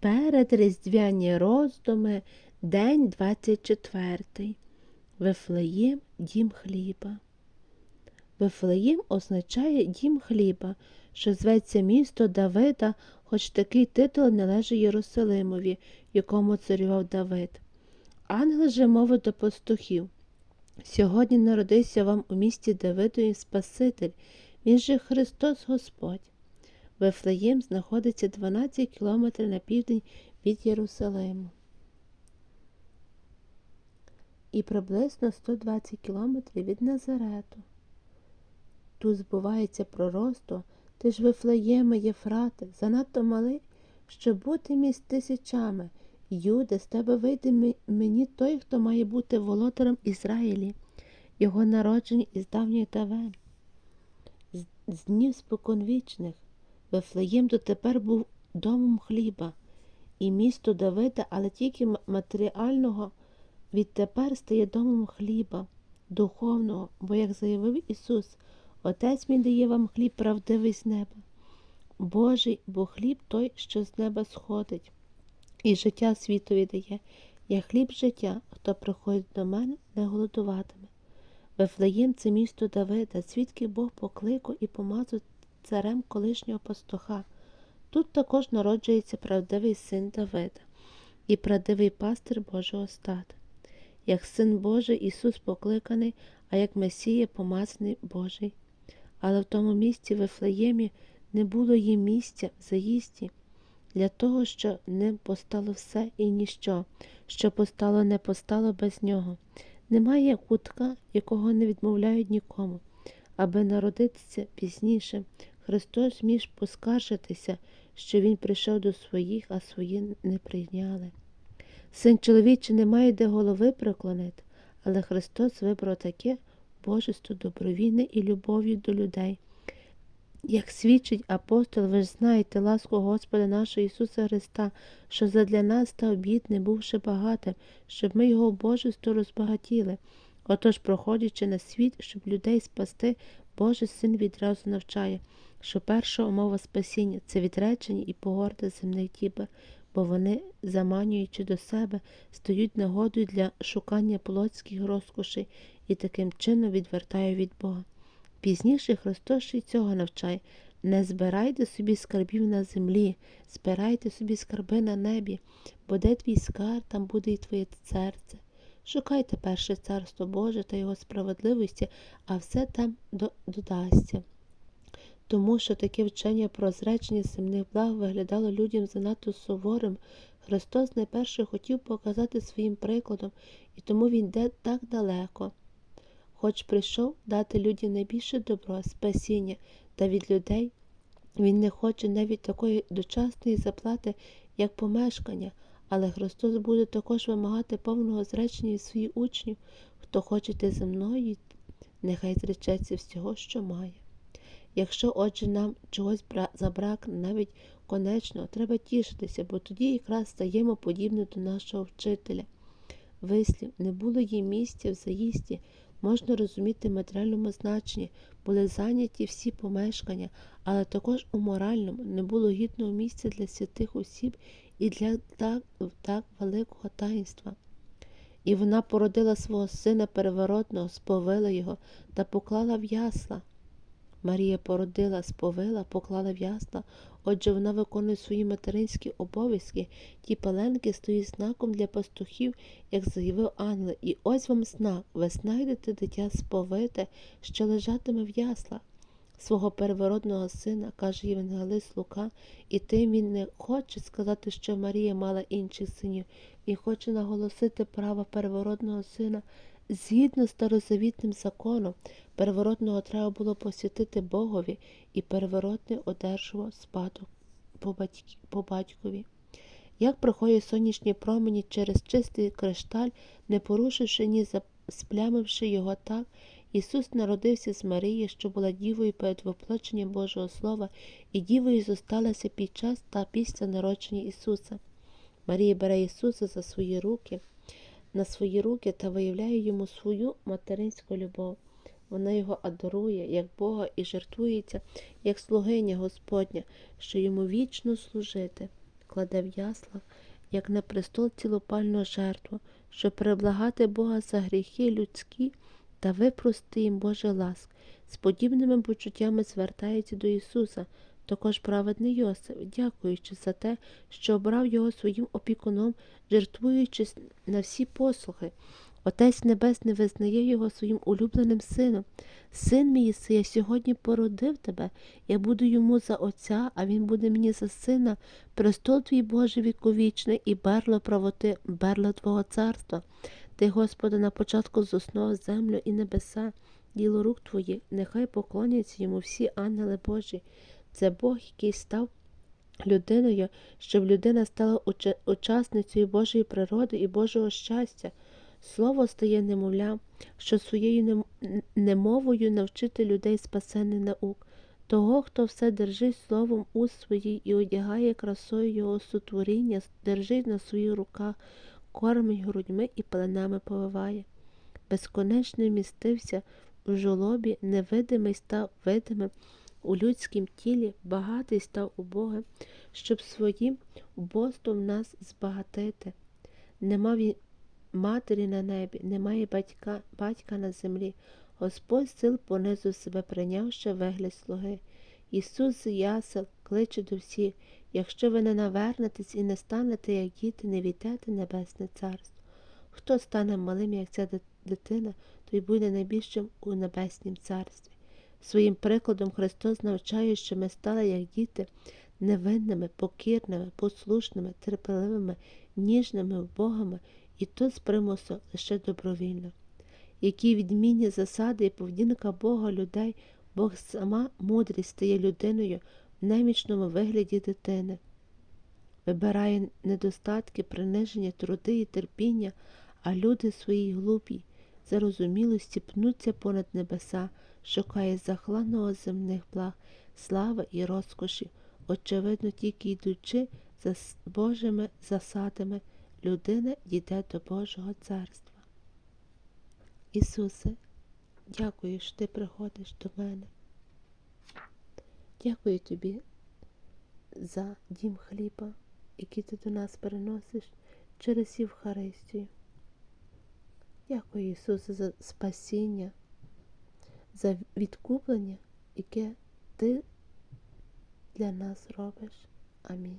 Передріздвяні роздуми, день 24. Вифлеєм дім хліба. Вифлеєм означає дім хліба, що зветься місто Давида, хоч такий титул належить Єрусалимові, якому царював Давид. Ангел же мовив до пастухів. Сьогодні народився вам у місті Давидові Спаситель, він же Христос Господь. Вифлеєм знаходиться 12 кілометрів на південь від Єрусалиму і приблизно 120 кілометрів від Назарету. Тут збувається пророцтво, ти ж Вифлеєме Єфрате, занадто малий, щоб бути між тисячами. Юде, з тебе вийде мені той, хто має бути володарем Ізраїлі, його народжені із давньої давен. З днів споконвічних Вифлеєм дотепер був домом хліба, і місто Давида, але тільки матеріального відтепер стає домом хліба, духовного, бо, як заявив Ісус, Отець мій дає вам хліб правдивий з неба. Божий, бо хліб той, що з неба сходить, і життя світові дає. Я хліб життя, хто приходить до мене, не голодуватиме. Вифлеєм це місто Давида, звідки Бог покликав і помазав царем колишнього пастуха. Тут також народжується правдивий син Давида і правдивий пастир Божого стада. Як син Божий Ісус покликаний, а як Месія помазаний Божий. Але в тому місці Вифлеємі не було їм місця в заїзді для того, що ним постало все і ніщо, що постало не постало без нього. Немає кутка, якого не відмовляють нікому. Аби народитися пізніше, Христос зміг поскаржитися, що Він прийшов до своїх, а свої не прийняли. Син чоловічий не має де голови приклонити, але Христос вибрав таке божество добровільне і любов'ю до людей. Як свідчить апостол, ви ж знаєте ласку Господа нашого Ісуса Христа, що задля нас став бідним, бувши багатим, щоб ми його божество розбагатіли. Отож, проходячи на світ, щоб людей спасти, Божий син відразу навчає, що перша умова спасіння це відречення і погорда земних діб, бо вони, заманюючи до себе, стають нагодою для шукання плотських розкошей і таким чином відвертає від Бога. Пізніше Христос ще й цього навчає не збирайте собі скарбів на землі, збирайте собі скарби на небі, бо де твій скарб, там буде і твоє серце. Шукайте перше царство Боже та його справедливості, а все там до- додасться. Тому що таке вчення про зречення земних благ виглядало людям занадто суворим, Христос найперше хотів показати своїм прикладом, і тому Він йде так далеко. Хоч прийшов дати людям найбільше добро, спасіння, та від людей Він не хоче навіть такої дочасної заплати, як помешкання, але Христос буде також вимагати повного зречення від своїх учнів, хто хоче йти за мною, нехай зречеться всього, що має. Якщо, отже, нам чогось забракне, навіть конечно, треба тішитися, бо тоді якраз стаємо подібні до нашого вчителя. Вислів не було їй місця в заїзді, можна розуміти в матеріальному значенні, були зайняті всі помешкання, але також у моральному не було гідного місця для святих осіб і для так, так великого таїнства. І вона породила свого сина переворотного, сповила його та поклала в ясла. Марія породила, сповила, поклала в ясла, отже, вона виконує свої материнські обов'язки. Ті пеленки стоїть знаком для пастухів, як заявив ангел. І ось вам знак, ви знайдете дитя сповите, що лежатиме в яслах. Свого переворотного сина, каже Євангелист Лука, і тим він не хоче сказати, що Марія мала інших синів. Він хоче наголосити право переворотного сина згідно з старозавітним законом. Переворотного треба було посвятити Богові, і переворотний одержував спадок по, батьк- по батькові. Як проходять сонячні промені через чистий кришталь, не порушивши ні сплямивши його так, Ісус народився з Марії, що була дівою перед воплоченням Божого Слова, і дівою зосталася під час та після народження Ісуса. Марія бере Ісуса за свої руки, на свої руки та виявляє йому свою материнську любов. Вона його адорує, як Бога, і жертвується, як слугиня Господня, що йому вічно служити. покладе в яслах, як на престол цілопальну жертву, щоб переблагати Бога за гріхи людські та випрости їм Боже ласк. З подібними почуттями звертається до Ісуса, також праведний Йосиф, дякуючи за те, що обрав його своїм опікуном, жертвуючись на всі послуги. Отець Небесний визнає його своїм улюбленим сином. Син мій єси, я сьогодні породив тебе, я буду йому за отця, а він буде мені за сина. Престол твій Боже віковічний і берло правоти, берло Твого царства. Ти, Господи, на початку зоснував землю і небеса, діло рук твоїх, нехай поклоняться йому всі ангели Божі. Це Бог, який став людиною, щоб людина стала уча- учасницею Божої природи і Божого щастя. Слово стає немовлям, що своєю нем- немовою навчити людей спасенних наук, того, хто все держить словом уст своїй і одягає красою його сотворіння, держить на своїх руках, кормить грудьми і пленами повиває. Безконечно містився у жолобі, невидимий став видимим, у людськім тілі багатий став убогим, щоб своїм убоством нас збагатити. Нема він матері на небі, немає батька, батька на землі. Господь сил понизу себе прийнявши вигляд слуги. Ісус ясел кличе до всіх, якщо ви не навернетесь і не станете, як діти, не війдете небесне царство. Хто стане малим, як ця дитина, той буде найбільшим у небеснім царстві. Своїм прикладом Христос навчає, що ми стали, як діти, невинними, покірними, послушними, терпеливими, ніжними, вбогами, і то з примусу лише добровільно. Які відмінні засади і поведінка Бога людей, Бог сама мудрість стає людиною в немічному вигляді дитини, вибирає недостатки, приниження, труди і терпіння, а люди своїй глупій, зарозумілості пнуться понад небеса, шукає захланого земних благ, слави і розкоші, очевидно, тільки йдучи за Божими засадами, людина дійде до Божого царства. Ісусе, дякую, що ти приходиш до мене. Дякую тобі за дім хліба, який ти до нас переносиш через Євхаристію. Дякую, Ісусе, за спасіння, за відкуплення, яке ти для нас робиш. Амінь.